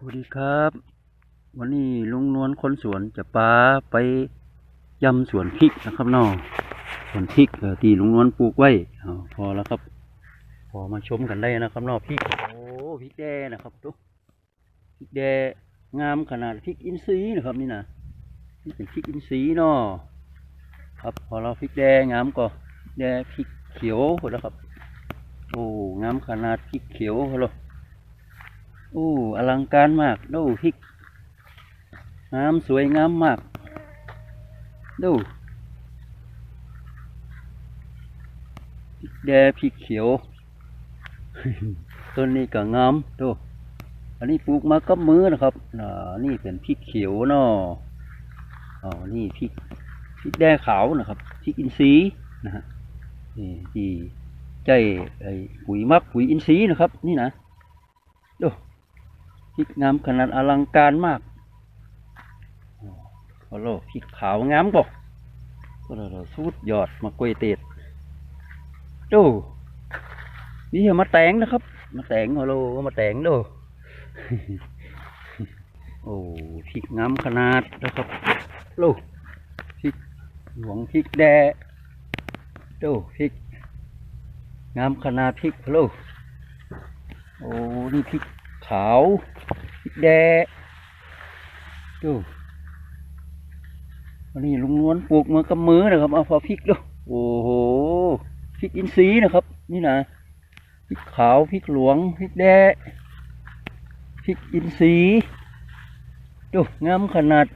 สวัสดีครับ วันนี้ลุงนวลคนสวนจะปาไปยำสวนพริกนะครับน้องสวนพริกที่ลุงนวลปลูกไว้พอแล้วครับ พอมาชมกันได้นะครับน้องพริกโอ้พริกแดงนะครับทุกพริกแดงงามขนาดพริกอินทรีย์นะครับนี่นะนี่เป็นพริกอินทรีย์นาะครับพอเราพริกแดงงามก็แดงพริกเขียวแล้วครับ โอ้งามขนาดพริกเขียวเหรอ โอ้อลังการมากดูพริกงามสวยงามมาก ดูพริกแดงพริกเขียว ต้นนี้ก็งามดูอันนี้ปลูกมากับมือนะครับอ่านี่เป็นพริกเขียวเนาะอ๋อนี่พริกพริกแดงขาวนะครับพริกอินทรีย์นะฮะนี่ที่ใจไอ้ปุ๋ยมักปุ๋ยอินทรีย์นะครับ นี่นะดู พริกงามขนาดอลังการมากโอ้โหพริกขาวงามบ่ก็เราสุดยอดมากล้วยเตดดูนี่มาแตงนะครับ มาแตงฮัลโหลมาแตงดูโอ้พริกงามขนาดนะครับลูกพริกหลวงพริกแดงดูพริกงามขนาดพริกฮัลโหลโอ้นี่พริกขาว แดงดูอันนี้ลุงนวลปลูกมือกับมือนะครับ เอาพอพริกดูโอ้โหพริกอินทรีย์นะครับ นี่นะพริกขาวพริกหลวงพริกแดงพริกอินทรีย์ดูงามขนาด